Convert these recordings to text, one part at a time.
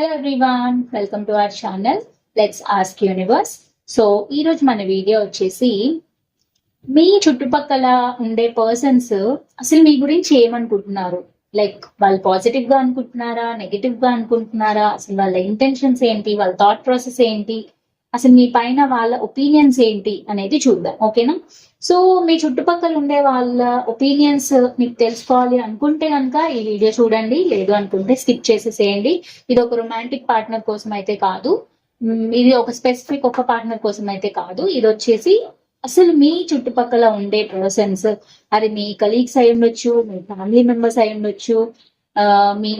Hello everyone welcome to our channel let's ask universe so ఈరోజు మన video వచ్చేసి మీ చుట్టుపక్కల ఉండే పర్సన్స్ అసలు మీ గురించి ఏమనుకుంటున్నారు? లైక్ వాళ్ళు పాజిటివ్గా అనుకుంటున్నారా నెగిటివ్గా అనుకుంటున్నారా? అసలు వాళ్ళ ఇంటెన్షన్స్ ఏంటి? వాళ్ళ థాట్ ప్రాసెస్ ఏంటి? అసలు మీ పైన వాళ్ళ ఒపీనియన్స్ ఏంటి అనేది చూద్దాం ఓకేనా సో మీ చుట్టుపక్కల ఉండే వాళ్ళ ఒపీనియన్స్ మీకు తెలుసుకోవాలి అనుకుంటే కనుక ఈ వీడియో చూడండి లేదు అనుకుంటే స్కిప్ చేసేసేయండి. ఇది ఒక రొమాంటిక్ పార్ట్నర్ కోసం అయితే కాదు. ఇది ఒక స్పెసిఫిక్ ఒక పార్ట్నర్ కోసం అయితే కాదు. ఇది వచ్చేసి అసలు మీ చుట్టుపక్కల ఉండే పర్సన్స్ అది మీ కలీగ్స్ అయి ఉండొచ్చు మీ ఫ్యామిలీ మెంబర్స్ అయి ఉండొచ్చు మీ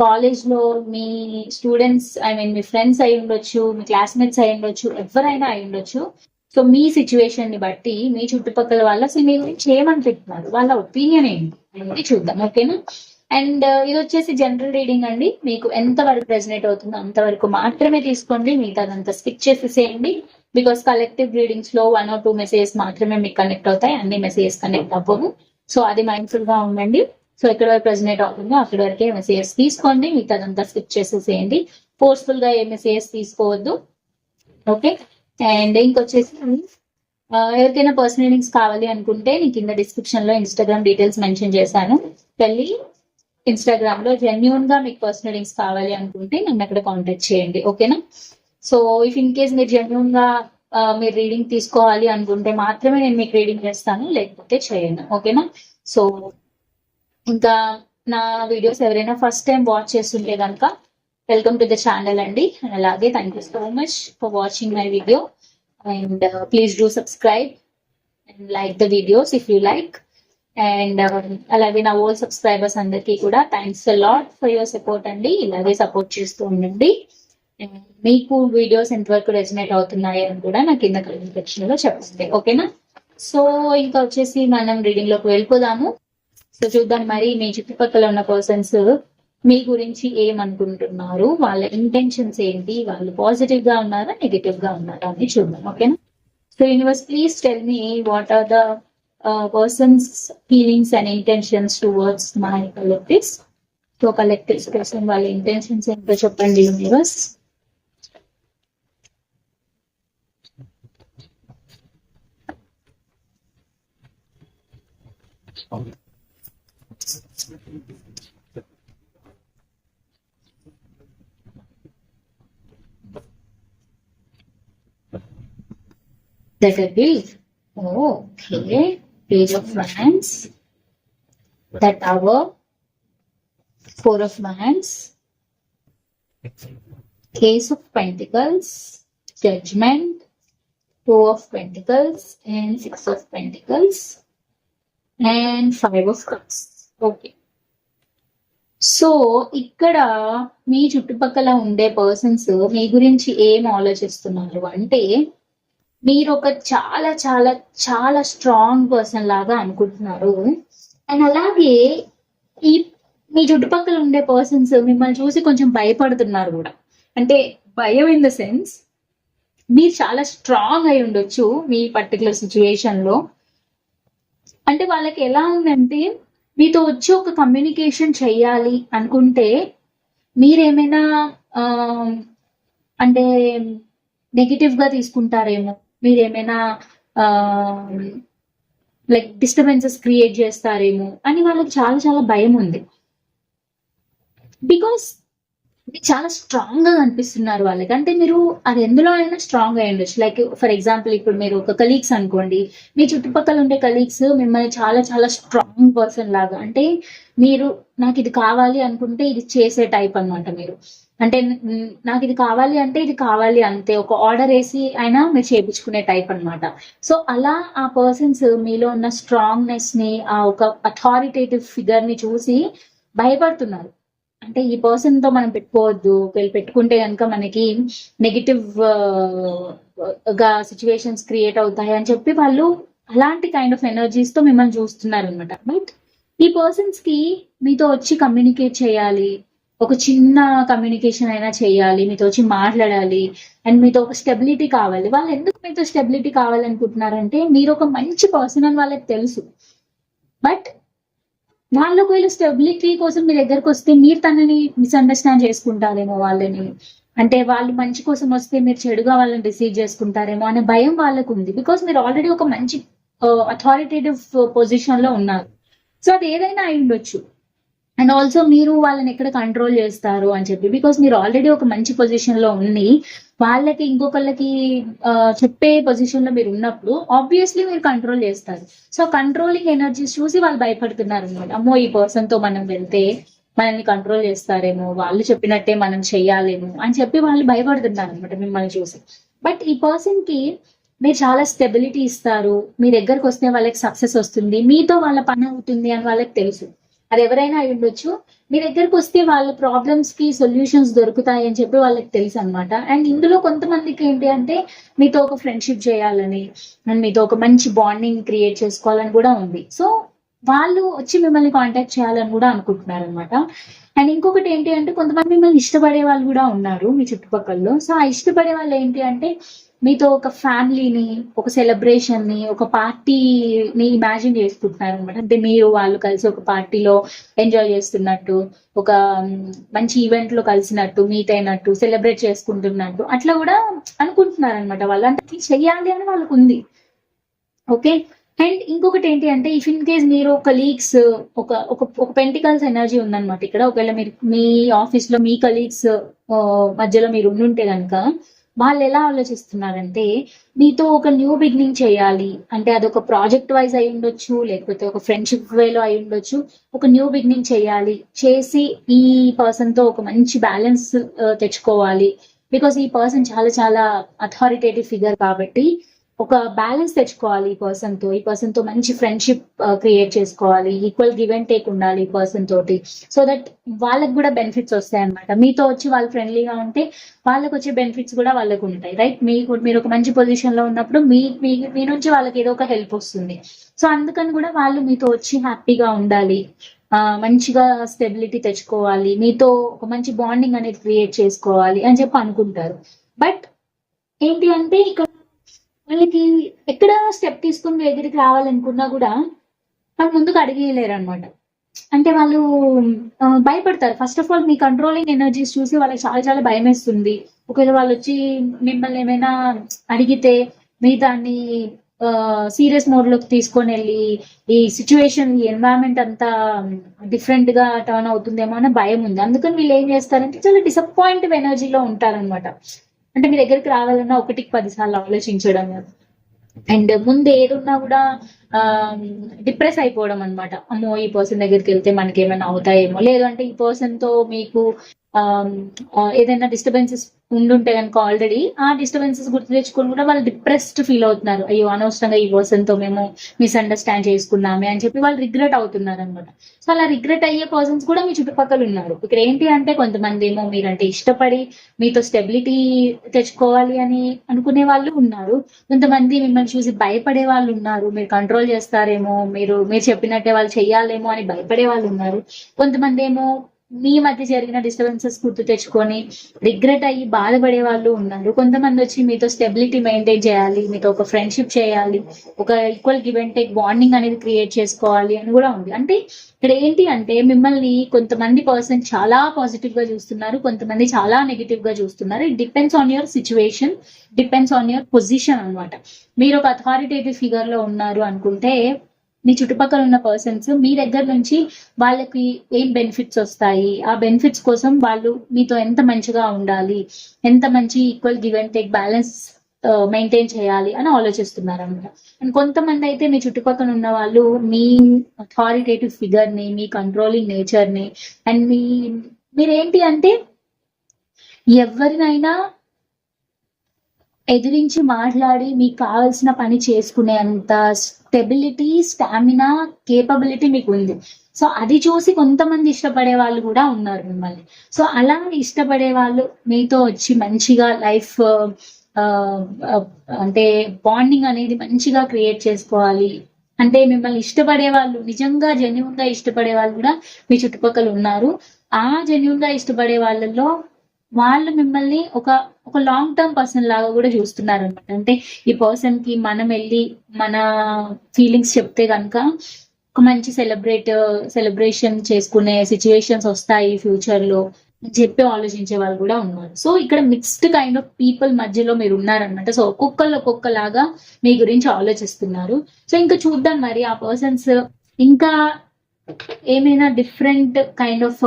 కాలేజ్లో మీ స్టూడెంట్స్ ఐ మీన్ మీ ఫ్రెండ్స్ అయి ఉండొచ్చు మీ క్లాస్మేట్స్ అయి ఉండొచ్చు ఎవరైనా అయి ఉండొచ్చు. సో మీ సిచ్యువేషన్ని బట్టి మీ చుట్టుపక్కల వాళ్ళు అసలు మీ గురించి ఏమనుకుంటున్నారు? వాళ్ళ ఒపీనియన్ ఏంటి? అనేది చూద్దాం ఓకేనా? అండ్ ఇది వచ్చేసి జనరల్ రీడింగ్ అండి. మీకు ఎంత వరకు రెజనేట్ అవుతుందో అంతవరకు మాత్రమే తీసుకోండి. మిగతాదంతా స్కిప్ చేసేసేయండి. బికాస్ కలెక్టివ్ రీడింగ్స్లో వన్ ఆర్ టూ మెసేజెస్ మాత్రమే మీకు కనెక్ట్ అవుతాయి. అన్ని మెసేజెస్ కనెక్ట్ అవ్వవు. సో అది మైండ్ఫుల్గా ఉండండి. సో ఎక్కడ వరకు రెజినేట్ అవుతుందో అక్కడ వరకే ఎంఎస్ఏఎస్ తీసుకోండి మిగతాదంతా స్కిప్ చేసేసేయండి. ఫోర్స్ఫుల్గా ఏ తీసుకోవద్దు. ఓకే అండ్ ఇంకొచ్చేసి ఎవరికైనా పర్సనల్ రీడింగ్స్ కావాలి అనుకుంటే నేను కింద డిస్క్రిప్షన్లో ఇన్స్టాగ్రామ్ డీటెయిల్స్ మెన్షన్ చేశాను. వెళ్ళి ఇన్స్టాగ్రామ్లో జెన్యున్గా మీకు పర్సనల్ రీడింగ్స్ కావాలి అనుకుంటే నన్ను అక్కడ కాంటాక్ట్ చేయండి. ఓకేనా సో ఇఫ్ ఇన్ కేస్ మీరు జెన్యున్గా మీరు రీడింగ్ తీసుకోవాలి అనుకుంటే మాత్రమే నేను మీకు రీడింగ్ చేస్తాను లేకపోతే చేయను. ఓకేనా సో ఇంకా నా వీడియోస్ ఎవరైనా ఫస్ట్ టైం వాచ్ చేస్తుంటే కనుక వెల్కమ్ టు ద ఛానల్ అండి. అలాగే thank you so much for watching my video and please do subscribe and like the videos if you like and అలాగే నా ఓల్డ్ సబ్స్క్రైబర్స్ అందరికీ కూడా thanks lot for your support అండి. ఇలాగే support చేస్తూ ఉండండి. మీకు వీడియోస్ ఎంతవరకు రెజినేట్ అవుతున్నాయి అని కూడా నాకు కింద కమెంట్ సెక్షన్లో చెప్పండి. ఓకేనా సో ఇంకా వచ్చేసి మనం రీడింగ్లోకి వెళ్ళిపోదాము. సో చూద్దాం మరి మీ చుట్టుపక్కల ఉన్న పర్సన్స్ మీ గురించి ఏమనుకుంటున్నారు? వాళ్ళ ఇంటెన్షన్స్ ఏంటి? వాళ్ళు పాజిటివ్గా ఉన్నారా నెగిటివ్గా ఉన్నారా అని చూద్దాం ఓకేనా so universe please tell me what are the persons feelings and intentions towards my collectives so collectives కోసం వాళ్ళ ఇంటెన్షన్స్ ఏంటో చెప్పండి universe The devil. Oh, okay. Page of Wands. That Tower. Four of Wands. Case of Pentacles. Judgment. Two of Pentacles. And Six of Pentacles. And Five of Cups. Okay so ఇక్కడ మీ చుట్టుపక్కల ఉండే persons మీ గురించి ఏం ఆలోచిస్తున్నారు? అంటే మీరు ఒక చాలా చాలా చాలా స్ట్రాంగ్ పర్సన్ లాగా అనుకుంటున్నారు. అండ్ అలాగే ఈ మీ చుట్టుపక్కల ఉండే పర్సన్స్ మిమ్మల్ని చూసి కొంచెం భయపడుతున్నారు కూడా. అంటే భయం ఇన్ ద సెన్స్ మీరు చాలా స్ట్రాంగ్ అయి ఉండొచ్చు మీ పర్టికులర్ సిచ్యువేషన్లో. అంటే వాళ్ళకి ఎలా ఉందంటే మీతో వచ్చి ఒక కమ్యూనికేషన్ చేయాలి అనుకుంటే మీరేమైనా అంటే నెగిటివ్గా తీసుకుంటారేమో. మీరేమైనా లైక్ డిస్టర్బెన్సెస్ క్రియేట్ చేస్తారేమో అని వాళ్ళకి చాలా చాలా భయం ఉంది. బికాస్ చాలా స్ట్రాంగ్గా కనిపిస్తున్నారు వాళ్ళకి. అంటే మీరు అది ఎందులో అయినా స్ట్రాంగ్ అయి ఉండొచ్చు. లైక్ ఫర్ ఎగ్జాంపుల్ ఇప్పుడు మీరు ఒక కలీగ్స్ అనుకోండి మీ చుట్టుపక్కల ఉండే కలీగ్స్ మిమ్మల్ని చాలా చాలా స్ట్రాంగ్ పర్సన్ లాగా అంటే మీరు నాకు ఇది కావాలి అనుకుంటే ఇది చేసే టైప్ అనమాట మీరు. అంటే నాకు ఇది కావాలి అంటే ఇది కావాలి అంతే. ఒక ఆర్డర్ వేసి అయినా మీరు చేపించుకునే టైప్ అన్నమాట. సో అలా ఆ పర్సన్స్ మీలో ఉన్న స్ట్రాంగ్నెస్ని ఆ ఒక అథారిటేటివ్ ఫిగర్ని చూసి భయపడుతున్నారు. అంటే ఈ పర్సన్తో మనం పెట్టుకోవద్దు. వీళ్ళు పెట్టుకుంటే కనుక మనకి నెగిటివ్గా సిచ్యువేషన్స్ క్రియేట్ అవుతాయి అని చెప్పి వాళ్ళు అలాంటి కైండ్ ఆఫ్ ఎనర్జీస్తో మిమ్మల్ని చూస్తున్నారు అనమాట బట్ ఈ పర్సన్స్కి మీతో వచ్చి కమ్యూనికేట్ చేయాలి. ఒక చిన్న కమ్యూనికేషన్ అయినా చేయాలి. మీతో వచ్చి మాట్లాడాలి. అండ్ మీతో ఒక స్టెబిలిటీ కావాలి. వాళ్ళు ఎందుకు మీతో స్టెబిలిటీ కావాలనుకుంటున్నారంటే మీరు ఒక మంచి పర్సన్ అని వాళ్ళకి తెలుసు. బట్ వాళ్ళు ఒకవేళ స్టెబిలిటీ కోసం మీ దగ్గరకు వస్తే మీరు తనని మిస్అండర్స్టాండ్ చేసుకుంటారేమో వాళ్ళని. అంటే వాళ్ళు మంచి కోసం వస్తే మీరు చెడుగా వాళ్ళని రిసీవ్ చేసుకుంటారేమో అనే భయం వాళ్ళకు ఉంది. బికాస్ మీరు ఆల్రెడీ ఒక మంచి uh, అథారిటేటివ్ పొజిషన్లో ఉన్నారు. సో అది ఏదైనా అయి ఉండొచ్చు. అండ్ ఆల్సో మీరు వాళ్ళని ఎక్కడ కంట్రోల్ చేస్తారు అని చెప్పి బికాస్ మీరు ఆల్రెడీ ఒక మంచి పొజిషన్లో ఉండి వాళ్ళకి ఇంకొకళ్ళకి చెప్పే పొజిషన్లో మీరు ఉన్నప్పుడు ఆబ్వియస్లీ మీరు కంట్రోల్ చేస్తారు. సో కంట్రోలింగ్ ఎనర్జీస్ చూసి వాళ్ళు భయపడుతున్నారు అనమాట అమ్మో ఈ పర్సన్తో మనం వెళ్తే మనల్ని కంట్రోల్ చేస్తారేమో వాళ్ళు చెప్పినట్టే మనం చెయ్యాలేమో అని చెప్పి వాళ్ళు భయపడుతున్నారు అనమాట మిమ్మల్ని చూసి. బట్ ఈ పర్సన్కి మీరు చాలా స్టెబిలిటీ ఇస్తారు. మీ దగ్గరకు వస్తే వాళ్ళకి సక్సెస్ వస్తుంది. మీతో వాళ్ళ పని అవుతుంది అని వాళ్ళకి తెలుసు. అది ఎవరైనా అయి ఉండొచ్చు. మీ దగ్గరకు వస్తే వాళ్ళ ప్రాబ్లమ్స్కి సొల్యూషన్స్ దొరుకుతాయి అని చెప్పి వాళ్ళకి తెలుసు అనమాట అండ్ ఇందులో కొంతమందికి ఏంటి అంటే మీతో ఒక ఫ్రెండ్షిప్ చేయాలని అండ్ మీతో ఒక మంచి బాండింగ్ క్రియేట్ చేసుకోవాలని కూడా ఉంది. సో వాళ్ళు వచ్చి మిమ్మల్ని కాంటాక్ట్ చేయాలని కూడా అనుకుంటున్నారు అనమాట అండ్ ఇంకొకటి ఏంటి అంటే కొంతమంది మిమ్మల్ని ఇష్టపడే వాళ్ళు కూడా ఉన్నారు మీ చుట్టుపక్కల సో ఆ ఇష్టపడే వాళ్ళు ఏంటి అంటే మీతో ఒక ఫ్యామిలీని ఒక సెలబ్రేషన్ని ఒక పార్టీని ఇమాజిన్ చేసుకుంటున్నారు అనమాట అంటే మీరు వాళ్ళు కలిసి ఒక పార్టీలో ఎంజాయ్ చేస్తున్నట్టు ఒక మంచి ఈవెంట్లో కలిసినట్టు మీట్ అయినట్టు సెలబ్రేట్ చేసుకుంటున్నట్టు అట్లా కూడా అనుకుంటున్నారు అనమాట వాళ్ళు. అంటే చెయ్యాలి అని వాళ్ళకు ఉంది. ఓకే? అండ్ ఇంకొకటి ఏంటి అంటే ఇఫ్ ఇన్ కేస్ మీరు కలీగ్స్ ఒక ఒక ఒక పెంటికల్స్ ఎనర్జీ ఉందన్నమాట. ఇక్కడ ఒకవేళ మీరు మీ ఆఫీస్లో మీ కలీగ్స్ మధ్యలో మీరు ఉండుంటే కనుక వాళ్ళు ఎలా ఆలోచిస్తున్నారంటే మీతో ఒక న్యూ బిగినింగ్ చేయాలి. అంటే అదొక ప్రాజెక్ట్ వైజ్ అయి ఉండొచ్చు లేకపోతే ఒక ఫ్రెండ్షిప్ వేలో అయి ఉండొచ్చు. ఒక న్యూ బిగినింగ్ చేయాలి. చేసి ఈ పర్సన్తో ఒక మంచి బ్యాలెన్స్ uh, తెచ్చుకోవాలి. బికాస్ ఈ పర్సన్ చాలా చాలా అథారిటేటివ్ ఫిగర్ కాబట్టి ఒక బ్యాలెన్స్ తెచ్చుకోవాలి ఈ పర్సన్తో. ఈ పర్సన్తో మంచి ఫ్రెండ్షిప్ క్రియేట్ uh, చేసుకోవాలి. ఈక్వల్ గివ్ అండ్ టేక్ ఉండాలి ఈ పర్సన్ తోటి. సో దట్ వాళ్ళకి కూడా బెనిఫిట్స్ వస్తాయి అనమాట మీతో వచ్చి వాళ్ళు ఫ్రెండ్లీగా ఉంటే వాళ్ళకి వచ్చే బెనిఫిట్స్ కూడా వాళ్ళకు ఉంటాయి రైట్ మీకు మీరు ఒక మంచి పొజిషన్లో ఉన్నప్పుడు మీ మీ మీ నుంచి వాళ్ళకి ఏదో ఒక హెల్ప్ వస్తుంది. సో అందుకని కూడా వాళ్ళు మీతో వచ్చి హ్యాపీగా ఉండాలి. మంచిగా స్టెబిలిటీ తెచ్చుకోవాలి. మీతో ఒక మంచి బాండింగ్ అనేది క్రియేట్ చేసుకోవాలి అని చెప్పి అనుకుంటారు. బట్ ఏంటి అంటే ఇక్కడ వాళ్ళకి ఎక్కడ స్టెప్ తీసుకుని మీ దగ్గరికి రావాలనుకున్నా కూడా వాళ్ళు ముందుకు అడిగేయలేరు అనమాట అంటే వాళ్ళు భయపడతారు. ఫస్ట్ ఆఫ్ ఆల్ మీ కంట్రోలింగ్ ఎనర్జీస్ చూసి వాళ్ళకి చాలా చాలా భయం వేస్తుంది ఒకవేళ వాళ్ళు వచ్చి మిమ్మల్ని ఏమైనా అడిగితే మీ దాన్ని సీరియస్ మోడ్లోకి తీసుకొని వెళ్ళి ఈ సిచ్యువేషన్ ఈ ఎన్వైరన్మెంట్ అంతా డిఫరెంట్గా టర్న్ అవుతుందేమో అనే భయం ఉంది. అందుకని వీళ్ళు ఏం చేస్తారంటే చాలా డిసప్పాయింటివ్ ఎనర్జీలో ఉంటారన్నమాట. అంటే మీ దగ్గరికి రావాలన్నా ఒకటికి పది సార్లు ఆలోచించడం అండ్ ముందు ఏదున్నా కూడా డిప్రెస్ అయిపోవడం అన్నమాట. అమ్మో ఈ పర్సన్ దగ్గరికి వెళ్తే మనకి ఏమైనా అవుతాయేమో. లేదంటే ఈ పర్సన్తో మీకు Um, uh, ఏదైనా డిస్టర్బెన్సెస్ ఉండుంటే కనుక ఆల్రెడీ ఆ డిస్టర్బెన్సెస్ గుర్తు తెచ్చుకొని కూడా వాళ్ళు డిప్రెస్డ్ ఫీల్ అవుతున్నారు. అయ్యో అనవసరంగా ఈ పర్సన్తో మేము మిస్అండర్స్టాండ్ చేసుకున్నామే అని చెప్పి వాళ్ళు రిగ్రెట్ అవుతున్నారు అనమాట సో అలా రిగ్రెట్ అయ్యే పర్సన్స్ కూడా మీ చుట్టుపక్కల ఉన్నారు. ఇక్కడ ఏంటి అంటే కొంతమంది ఏమో మీరంటే ఇష్టపడి మీతో స్టెబిలిటీ తెచ్చుకోవాలి అని అనుకునే వాళ్ళు ఉన్నారు. కొంతమంది మిమ్మల్ని చూసి భయపడే వాళ్ళు ఉన్నారు. మీరు కంట్రోల్ చేస్తారేమో మీరు మీరు చెప్పినట్టే వాళ్ళు చెయ్యాలేమో అని భయపడే వాళ్ళు ఉన్నారు. కొంతమంది ఏమో మీ మధ్య జరిగిన డిస్టర్బెన్సెస్ గుర్తు తెచ్చుకొని రిగ్రెట్ అయ్యి బాధపడే వాళ్ళు ఉన్నారు. కొంతమంది వచ్చి మీతో స్టెబిలిటీ మెయింటైన్ చేయాలి మీతో ఒక ఫ్రెండ్షిప్ చేయాలి ఒక equal give and take bonding అనేది క్రియేట్ చేసుకోవాలి అని కూడా ఉంది. అంటే ఇక్కడ ఏంటి అంటే మిమ్మల్ని కొంతమంది పర్సన్ చాలా పాజిటివ్గా చూస్తున్నారు కొంతమంది చాలా నెగిటివ్గా చూస్తున్నారు. It depends on your situation depends on your position అన్నమాట. మీరు ఒక అథారిటేటివ్ ఫిగర్లో ఉన్నారు అనుకుంటే మీ చుట్టుపక్కల ఉన్న పర్సన్స్ మీ దగ్గర నుంచి వాళ్ళకి ఏం బెనిఫిట్స్ వస్తాయి? ఆ బెనిఫిట్స్ కోసం వాళ్ళు మీతో ఎంత మంచిగా ఉండాలి? ఎంత మంచి equal give and take balance maintain చేయాలి అని ఆలోచిస్తున్నారు అనమాట అండ్ కొంతమంది అయితే మీ చుట్టుపక్కల ఉన్న వాళ్ళు మీ అథారిటేటివ్ ఫిగర్ని మీ కంట్రోలింగ్ నేచర్ని అండ్ మీ మీరేంటి అంటే ఎవరినైనా ఎదిరించి మాట్లాడి మీకు కావాల్సిన పని చేసుకునే అంత స్టెబిలిటీ స్టామినా కేపబిలిటీ మీకు ఉంది. సో అది చూసి కొంతమంది ఇష్టపడే వాళ్ళు కూడా ఉన్నారు మిమ్మల్ని. సో అలా ఇష్టపడే వాళ్ళు మీతో వచ్చి మంచిగా లైఫ్ అంటే బాండింగ్ అనేది మంచిగా క్రియేట్ చేసుకోవాలి. అంటే మిమ్మల్ని ఇష్టపడే వాళ్ళు నిజంగా జెన్యున్గా ఇష్టపడే వాళ్ళు కూడా మీ చుట్టుపక్కల ఉన్నారు. ఆ జెన్యున్గా ఇష్టపడే వాళ్ళల్లో వాళ్ళు మిమ్మల్ని ఒక ఒక లాంగ్ టర్మ్ పర్సన్ లాగా కూడా చూస్తున్నారు అనమాట అంటే ఈ పర్సన్కి మనం వెళ్ళి మన ఫీలింగ్స్ చెప్తే కనుక ఒక మంచి సెలబ్రేట్ సెలబ్రేషన్ చేసుకునే సిచ్యువేషన్స్ వస్తాయి ఫ్యూచర్లో చెప్పి ఆలోచించే వాళ్ళు కూడా ఉన్నారు. సో ఇక్కడ మిక్స్డ్ కైండ్ ఆఫ్ పీపుల్ మధ్యలో మీరు ఉన్నారనమాట సో ఒక్కొక్కరు ఒక్కొక్కలాగా మీ గురించి ఆలోచిస్తున్నారు. సో ఇంకా చూద్దాం మరి ఆ పర్సన్స్ ఇంకా ఏమైనా డిఫరెంట్ కైండ్ ఆఫ్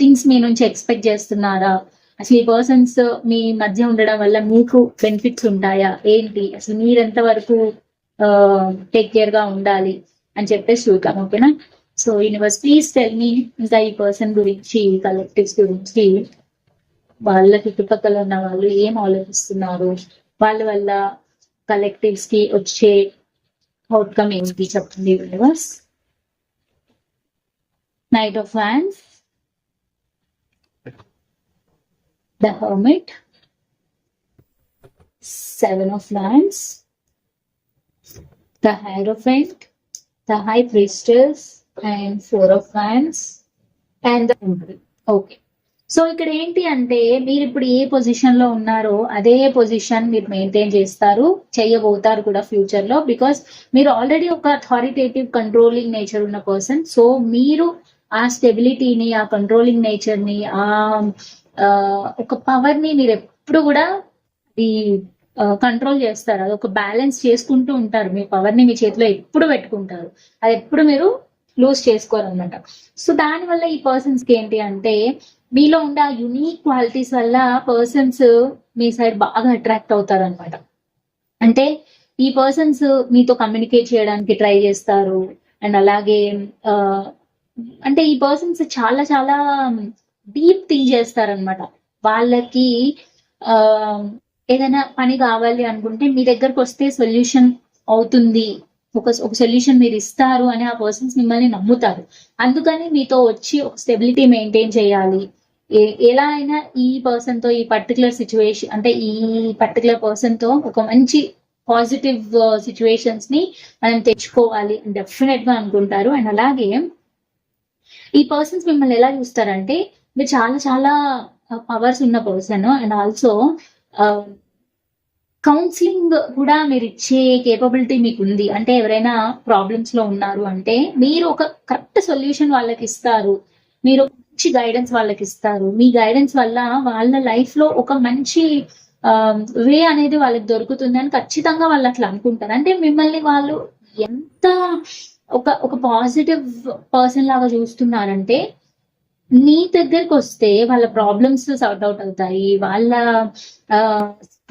థింగ్స్ మీ నుంచి ఎక్స్పెక్ట్ చేస్తున్నారా? అసలు ఈ పర్సన్స్ మీ మధ్య ఉండడం వల్ల మీకు బెనిఫిట్స్ ఉంటాయా? ఏంటి? అసలు మీరు ఎంత వరకు టేక్ uh, కేర్గా ఉండాలి? అని చెప్పేసి చూద్దాం ఓకేనా so universe please tell me ఇంకా ఈ పర్సన్ గురించి కలెక్టివ్స్ గురించి వాళ్ళ చుట్టుపక్కల ఉన్న వాళ్ళు ఏం ఆలోచిస్తున్నారు? వాళ్ళ వల్ల కలెక్టివ్స్కి వచ్చే forthcoming Bishop of the universe. Knight of Wands, the Hermit, Seven of Wands, the Hierophant, the High Priestess, and Four of Wands, and the Emperor. Okay. So ఇక్కడ ఏంటి అంటే మీరు ఇప్పుడు ఏ పొజిషన్లో ఉన్నారో అదే పొజిషన్ మీరు మెయింటైన్ చేస్తారు చేయబోతారు కూడా ఫ్యూచర్లో బికాస్ మీరు ఆల్రెడీ ఒక అథారిటేటివ్ కంట్రోలింగ్ నేచర్ ఉన్న పర్సన్ సో మీరు ఆ స్టెబిలిటీని ఆ కంట్రోలింగ్ నేచర్ని ఆ ఆ, ఒక పవర్ని మీరు ఎప్పుడు కూడా ఈ కంట్రోల్ చేస్తారు. అది ఒక బ్యాలెన్స్ చేసుకుంటూ ఉంటారు. మీ పవర్ని మీ చేతిలో ఎప్పుడు పెట్టుకుంటారు. అది ఎప్పుడు మీరు లూజ్ చేసుకోరు సో దాని వల్ల ఈ పర్సన్స్కి ఏంటి అంటే మీలో ఉండే ఆ యునీక్ క్వాలిటీస్ వల్ల పర్సన్స్ మీ సైడ్ బాగా అట్రాక్ట్ అవుతారనమాట అంటే ఈ పర్సన్స్ మీతో కమ్యూనికేట్ చేయడానికి ట్రై చేస్తారు. అండ్ అలాగే అంటే ఈ పర్సన్స్ చాలా చాలా డీప్ థింక్ చేస్తారనమాట వాళ్ళకి ఏదైనా పని కావాలి అనుకుంటే మీ దగ్గరకు వస్తే సొల్యూషన్ అవుతుంది. ఒక ఒక సొల్యూషన్ మీరు ఇస్తారు అని ఆ పర్సన్స్ మిమ్మల్ని నమ్ముతారు. అందుకని మీతో వచ్చి ఒక స్టెబిలిటీ మెయింటైన్ చేయాలి. ఏ- ఎలా అయినా ఈ పర్సన్తో ఈ పర్టికులర్ సిచ్యువేషన్ అంటే ఈ పర్టికులర్ పర్సన్తో ఒక మంచి పాజిటివ్ సిచ్యువేషన్స్ uh, ని మనం తెచ్చుకోవాలి అని డెఫినెట్గా అనుకుంటారు. అండ్ అలాగే ఈ పర్సన్స్ మిమ్మల్ని ఎలా చూస్తారంటే మీరు చాలా చాలా uh, పవర్స్ ఉన్న పర్సన్ అండ్ ఆల్సో కౌన్సిలింగ్ కూడా మీరు ఇచ్చే కేపబిలిటీ మీకు ఉంది అంటే ఎవరైనా ప్రాబ్లమ్స్లో ఉన్నారు అంటే మీరు ఒక కరెక్ట్ సొల్యూషన్ వాళ్ళకి ఇస్తారు మీరు మంచి గైడెన్స్ వాళ్ళకి ఇస్తారు మీ గైడెన్స్ వల్ల వాళ్ళ లైఫ్లో ఒక మంచి వే అనేది వాళ్ళకి దొరుకుతుంది అని ఖచ్చితంగా వాళ్ళు అట్లా అనుకుంటారు. అంటే మిమ్మల్ని వాళ్ళు ఎంత ఒక ఒక పాజిటివ్ పర్సన్ లాగా చూస్తున్నారంటే నీ దగ్గరకు వస్తే వాళ్ళ ప్రాబ్లమ్స్ సార్ట్ అవుట్ అవుతాయి వాళ్ళ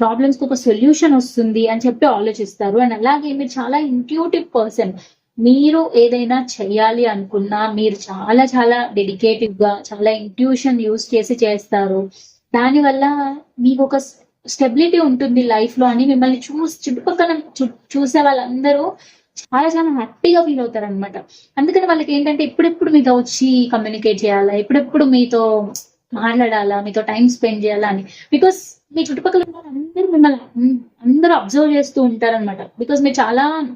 ప్రాబ్లమ్స్కి ఒక సొల్యూషన్ వస్తుంది అని చెప్పి ఆలోచిస్తారు. అండ్ అలాగే మీరు చాలా ఇంట్యూటివ్ పర్సన్ మీరు ఏదైనా చేయాలి అనుకున్నా మీరు చాలా చాలా డెడికేటివ్గా చాలా ఇంట్యూషన్ యూస్ చేసి చేస్తారు. దానివల్ల మీకు ఒక స్టెబిలిటీ ఉంటుంది లైఫ్లో అని మిమ్మల్ని చూసి చుట్టుపక్కల చూసే వాళ్ళందరూ చాలా చాలా హ్యాపీగా ఫీల్ అవుతారు అనమాట అందుకని వాళ్ళకి ఏంటంటే ఎప్పుడెప్పుడు మీతో వచ్చి కమ్యూనికేట్ చేయాలా? ఎప్పుడెప్పుడు మీతో మాట్లాడాలా? మీతో టైం స్పెండ్ చేయాలా అని? బికాస్ మీ చుట్టుపక్కల ఉన్న అందరూ మిమ్మల్ని అందరూ అబ్జర్వ్ చేస్తూ ఉంటారన్నమాట. బికాస్ మీరు చాలా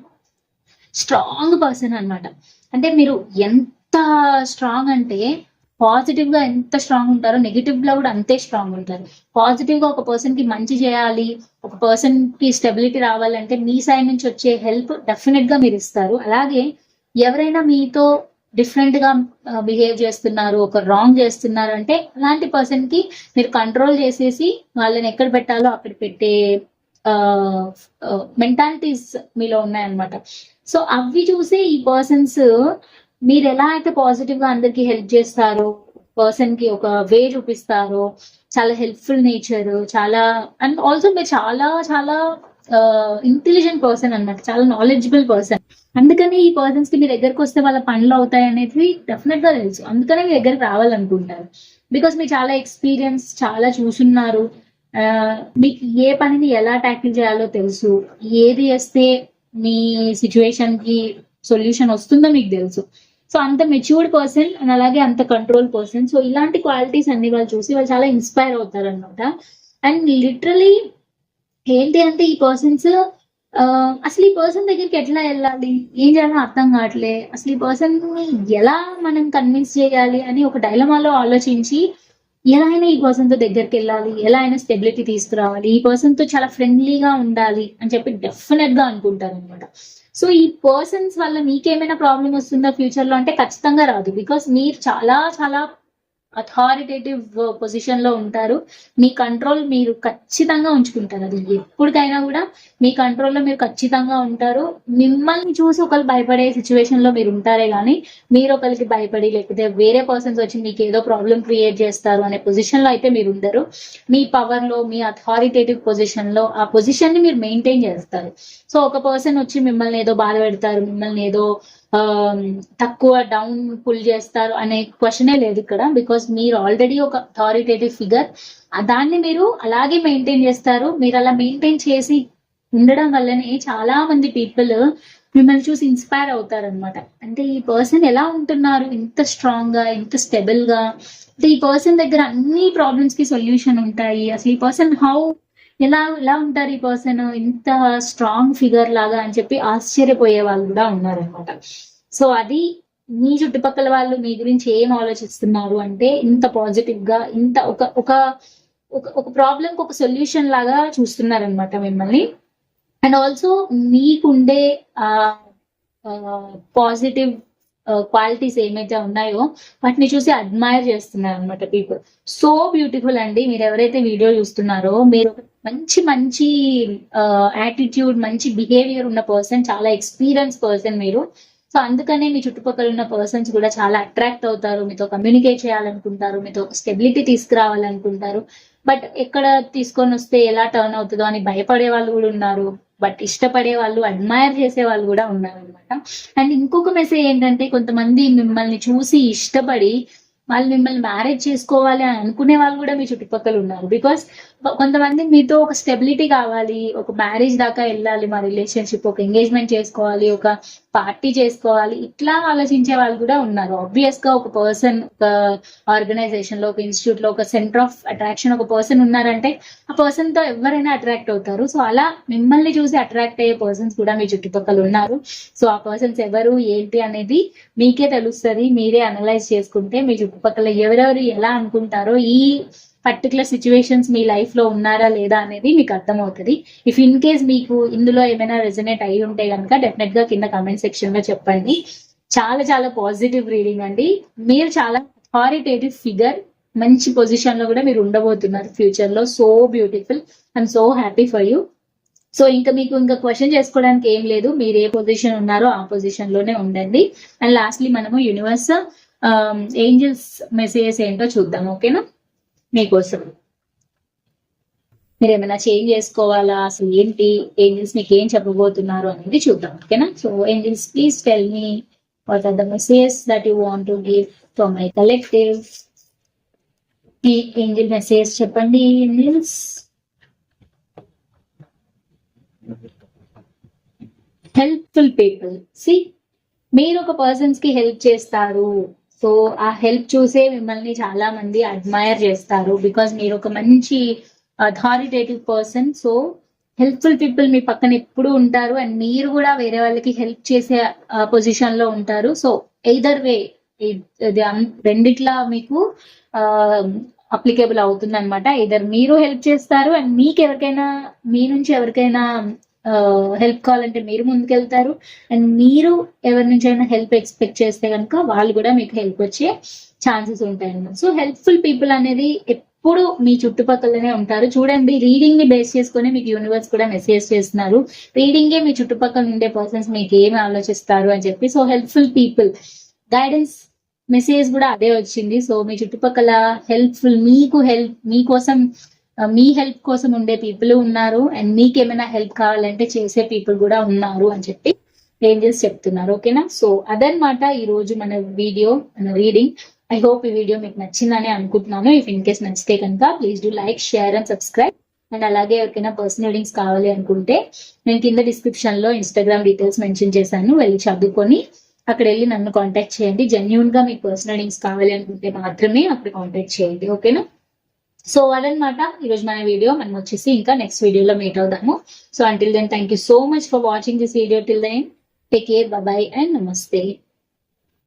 స్ట్రాంగ్ పర్సన్ అన్నమాట. అంటే మీరు ఎంత స్ట్రాంగ్ అంటే పాజిటివ్గా ఎంత స్ట్రాంగ్ ఉంటారో నెగిటివ్లో కూడా అంతే స్ట్రాంగ్ ఉంటారు. పాజిటివ్గా ఒక పర్సన్కి మంచి చేయాలి ఒక పర్సన్కి స్టెబిలిటీ రావాలంటే మీ సైడ్ నుంచి వచ్చే హెల్ప్ డెఫినెట్గా మీరు ఇస్తారు. అలాగే ఎవరైనా మీతో డిఫరెంట్గా బిహేవ్ చేస్తున్నారు ఒక రాంగ్ చేస్తున్నారు అంటే అలాంటి పర్సన్కి మీరు కంట్రోల్ చేసేసి వాళ్ళని ఎక్కడ పెట్టాలో అక్కడ పెట్టే మెంటాలిటీస్ మీలో ఉన్నాయన్నమాట. సో అవి చూసే ఈ పర్సన్స్ మీరు ఎలా అయితే పాజిటివ్గా అందరికి హెల్ప్ చేస్తారో పర్సన్కి ఒక వే చూపిస్తారో చాలా హెల్ప్ఫుల్ నేచర్ చాలా అండ్ ఆల్సో మీరు చాలా చాలా ఇంటెలిజెంట్ పర్సన్ అన్నమాట. చాలా నాలెడ్జబుల్ పర్సన్ అందుకని ఈ పర్సన్స్కి మీ దగ్గరకు వస్తే వాళ్ళ పనులు అవుతాయి అనేది డెఫినెట్గా తెలుసు. అందుకనే మీ దగ్గరకు రావాలనుకుంటారు. బికాస్ మీరు చాలా ఎక్స్పీరియన్స్ చాలా చూసున్నారు. మీకు ఏ పనిని ఎలా ట్యాకిల్ చేయాలో తెలుసు. ఏది చేస్తే మీ సిచ్యువేషన్కి సొల్యూషన్ వస్తుందో మీకు తెలుసు. సో అంత మెచ్యూర్డ్ పర్సన్ అండ్ అలాగే అంత కంట్రోల్ పర్సన్ సో ఇలాంటి క్వాలిటీస్ అన్ని వాళ్ళు చూసి వాళ్ళు చాలా ఇన్స్పైర్ అవుతారు అనమాట అండ్ లిటరలీ ఏంటి అంటే ఈ పర్సన్స్ అసలు ఈ పర్సన్ దగ్గరికి ఎట్లా వెళ్ళాలి? ఏం చేయాలో అర్థం కావట్లే. అసలు ఈ పర్సన్ని ఎలా మనం కన్విన్స్ చేయాలి అని ఒక డైలమాలో ఆలోచించి ఎలా అయినా ఈ పర్సన్తో దగ్గరికి వెళ్ళాలి. ఎలా అయినా స్టెబిలిటీ తీసుకురావాలి. ఈ పర్సన్తో చాలా ఫ్రెండ్లీగా ఉండాలి అని చెప్పి డెఫినెట్గా అనుకుంటారు అనమాట సో ఈ పర్సన్స్ వల్ల మీకేమైనా ప్రాబ్లం వస్తుందా ఫ్యూచర్లో? అంటే ఖచ్చితంగా రాదు. బికాస్ మీరు చాలా చాలా అథారిటేటివ్ పొజిషన్ uh, లో ఉంటారు. మీ కంట్రోల్ మీరు ఖచ్చితంగా ఉంచుకుంటారు అది. ఎప్పటికైనా కూడా మీ కంట్రోల్లో మీరు ఖచ్చితంగా ఉంటారు. మిమ్మల్ని చూసి ఒకరు భయపడే సిచ్యువేషన్లో మీరు ఉంటారే కానీ మీరు ఒకరికి భయపడి లేకపోతే వేరే పర్సన్స్ వచ్చి మీకు ఏదో ప్రాబ్లం క్రియేట్ చేస్తారు అనే పొజిషన్లో అయితే మీరు ఉండరు. మీ పవర్లో మీ అథారిటేటివ్ పొజిషన్లో ఆ పొజిషన్ని మీరు మెయింటైన్ చేస్తారు. సో ఒక పర్సన్ వచ్చి మిమ్మల్ని ఏదో బాధ పెడతారు మిమ్మల్ని ఏదో తక్కువ డౌన్ పుల్ చేస్తారు అనే క్వశ్చనే లేదు ఇక్కడ బికాస్ మీరు ఆల్రెడీ ఒక అథారిటేటివ్ ఫిగర్ దాన్ని మీరు అలాగే మెయింటైన్ చేస్తారు. మీరు అలా మెయింటైన్ చేసి ఉండడం వల్లనే చాలా మంది పీపుల్ మిమ్మల్ని చూసి ఇన్స్పైర్ అవుతారు అనమాట అంటే ఈ పర్సన్ ఎలా ఉంటున్నారు? ఇంత స్ట్రాంగ్గా ఇంత స్టెబుల్గా? అంటే ఈ పర్సన్ దగ్గర అన్ని ప్రాబ్లమ్స్కి సొల్యూషన్ ఉంటాయి. అసలు ఈ పర్సన్ హౌ ఎలా ఎలా ఉంటారు ఈ పర్సన్ ఇంత స్ట్రాంగ్ ఫిగర్ లాగా అని చెప్పి ఆశ్చర్యపోయే వాళ్ళు కూడా ఉన్నారనమాట సో అది మీ చుట్టుపక్కల వాళ్ళు మీ గురించి ఏం ఆలోచిస్తున్నారు అంటే ఇంత పాజిటివ్గా ఇంత ఒక ఒక ఒక ఒక ప్రాబ్లం ఒక సొల్యూషన్ లాగా చూస్తున్నారనమాట మిమ్మల్ని. అండ్ ఆల్సో మీకుండే పాజిటివ్ క్వాలిటీస్ ఏమైతే ఉన్నాయో వాటిని చూసి అడ్మైర్ చేస్తున్నారు అనమాట పీపుల్ సో బ్యూటిఫుల్ అండి. మీరు ఎవరైతే వీడియో చూస్తున్నారో మీరు ఒక మంచి మంచి యాటిట్యూడ్ మంచి బిహేవియర్ ఉన్న పర్సన్ చాలా ఎక్స్పీరియన్స్ పర్సన్ మీరు. సో అందుకనే మీ చుట్టుపక్కల ఉన్న పర్సన్స్ కూడా చాలా అట్రాక్ట్ అవుతారు. మీతో కమ్యూనికేట్ చేయాలనుకుంటారు. మీతో స్టెబిలిటీ తీసుకురావాలనుకుంటారు. బట్ ఎక్కడ తీసుకొని వస్తే ఎలా టర్న్ అవుతుందో అని భయపడే వాళ్ళు కూడా ఉన్నారు. బట్ ఇష్టపడే వాళ్ళు అడ్మైర్ చేసే వాళ్ళు కూడా ఉన్నారు అనమాట అండ్ ఇంకొక మెసేజ్ ఏంటంటే కొంతమంది మిమ్మల్ని చూసి ఇష్టపడి వాళ్ళు మిమ్మల్ని మ్యారేజ్ చేసుకోవాలి అని అనుకునే వాళ్ళు కూడా మీ చుట్టుపక్కల ఉన్నారు. బికాస్ కొంతమంది మీతో ఒక స్టెబిలిటీ కావాలి ఒక మ్యారేజ్ దాకా వెళ్ళాలి మా రిలేషన్షిప్ ఒక ఎంగేజ్మెంట్ చేసుకోవాలి ఒక పార్టీ చేసుకోవాలి ఇట్లా ఆలోచించే వాళ్ళు కూడా ఉన్నారు. ఆబ్వియస్గా ఒక పర్సన్ ఒక ఆర్గనైజేషన్లో ఒక ఇన్స్టిట్యూట్లో ఒక సెంటర్ ఆఫ్ అట్రాక్షన్ ఒక పర్సన్ ఉన్నారంటే ఆ పర్సన్తో ఎవరైనా అట్రాక్ట్ అవుతారు. సో అలా మిమ్మల్ని చూసి అట్రాక్ట్ అయ్యే పర్సన్స్ కూడా మీ చుట్టుపక్కల ఉన్నారు. సో ఆ పర్సన్స్ ఎవరు ఏంటి అనేది మీకే తెలుస్తుంది. మీరే అనలైజ్ చేసుకుంటే మీ చుట్టుపక్కల ఎవరెవరు ఎలా అనుకుంటారో ఈ పర్టికులర్ సిచ్యువేషన్స్ మీ లైఫ్లో ఉన్నారా లేదా అనేది మీకు అర్థమవుతుంది. ఇఫ్ ఇన్ కేస్ మీకు ఇందులో ఏమైనా రెజనేట్ అయి ఉంటే కనుక డెఫినెట్గా కింద కమెంట్ సెక్షన్లో చెప్పండి. చాలా చాలా పాజిటివ్ రీడింగ్ అండి. మీరు చాలా అథారిటేటివ్ ఫిగర్ మంచి పొజిషన్లో కూడా మీరు ఉండబోతున్నారు ఫ్యూచర్లో. So beautiful I'm so happy for you so ఇంకా మీకు ఇంకా క్వశ్చన్ చేసుకోవడానికి ఏం లేదు. మీరు ఏ పొజిషన్ ఉన్నారో ఆ పొజిషన్లోనే ఉండండి. అండ్ లాస్ట్లీ మనము యూనివర్స్ ఏంజల్స్ మెసేజెస్ ఏంటో చూద్దాం. ఓకేనా మీకోసం. మీరు ఏమైనా చేంజ్ చేసుకోవాలా? అసలు ఏంటి? ఏంజిల్స్ మీకు ఏం చెప్పబోతున్నారు అనేది చూద్దాం ఓకేనా? So angels please tell me what are the message that you want to give for my collective ఈ ఏంజిల్ మెసేజ్ చెప్పండి ఏంజిల్స్? హెల్ప్ఫుల్ పీపుల్ సి మీరు ఒక పర్సన్స్కి హెల్ప్ చేస్తారు. సో ఆ హెల్ప్ చూసే మిమ్మల్ని చాలా మంది అడ్మైర్ చేస్తారు బికాస్ మీరు ఒక మంచి authoritative person so helpful people మీ పక్కన ఎప్పుడు ఉంటారు అండ్ మీరు కూడా వేరే వాళ్ళకి హెల్ప్ చేసే పొజిషన్లో ఉంటారు. సో ఎయిదర్ వే రెండిట్లా మీకు అప్లికేబుల్ అవుతుంది అనమాట ఇద్దరు మీరు హెల్ప్ చేస్తారు అండ్ మీకు ఎవరికైనా మీ నుంచి ఎవరికైనా హెల్ప్ కావాలంటే మీరు ముందుకెళ్తారు. అండ్ మీరు ఎవరి నుంచి అయినా హెల్ప్ ఎక్స్పెక్ట్ చేస్తే కనుక వాళ్ళు కూడా మీకు హెల్ప్ వచ్చే ఛాన్సెస్ ఉంటాయి అన్నమాట. సో హెల్ప్ఫుల్ పీపుల్ అనేది ఎప్పుడు మీ చుట్టుపక్కలనే ఉంటారు. చూడండి రీడింగ్ని బేస్ చేసుకుని మీకు యూనివర్స్ కూడా మెసేజ్ చేస్తున్నారు. రీడింగే మీ చుట్టుపక్కల ఉండే పర్సన్స్ మీకు ఏమి ఆలోచిస్తారు అని చెప్పి. So helpful people guidance message కూడా అదే వచ్చింది. సో మీ చుట్టుపక్కల హెల్ప్ఫుల్ మీకు హెల్ప్ మీకోసం మీ హెల్ప్ కోసం ఉండే పీపుల్ ఉన్నారు అండ్ మీకు ఏమైనా హెల్ప్ కావాలంటే చేసే పీపుల్ కూడా ఉన్నారు అని చెప్పి ఏంజల్స్ చెప్తున్నారు ఓకేనా? సో అదనమాట ఈ రోజు మన వీడియో మన రీడింగ్. ఐ హోప్ ఈ వీడియో మీకు నచ్చిందని అనుకుంటున్నాను. ఇఫ్ ఇన్ కేస్ నచ్చితే కనుక please do like share and subscribe and అలాగే ఎవరికైనా పర్సనల్ రీడింగ్స్ కావాలి అనుకుంటే నేను కింద డిస్క్రిప్షన్లో ఇన్స్టాగ్రామ్ డీటెయిల్స్ మెన్షన్ చేశాను. వెళ్ళి చదువుకొని అక్కడ వెళ్ళి నన్ను కాంటాక్ట్ చేయండి. జెన్యున్గా మీకు పర్సనల్ రీడింగ్స్ కావాలి అనుకుంటే మాత్రమే అక్కడ కాంటాక్ట్ చేయండి ఓకేనా? సో అదనమాట ఈరోజు మన వీడియో. మనం వచ్చేసి ఇంకా నెక్స్ట్ వీడియోలో మీట్ అవుదాము. So until then thank you so much for watching this video till then take care bye and నమస్తే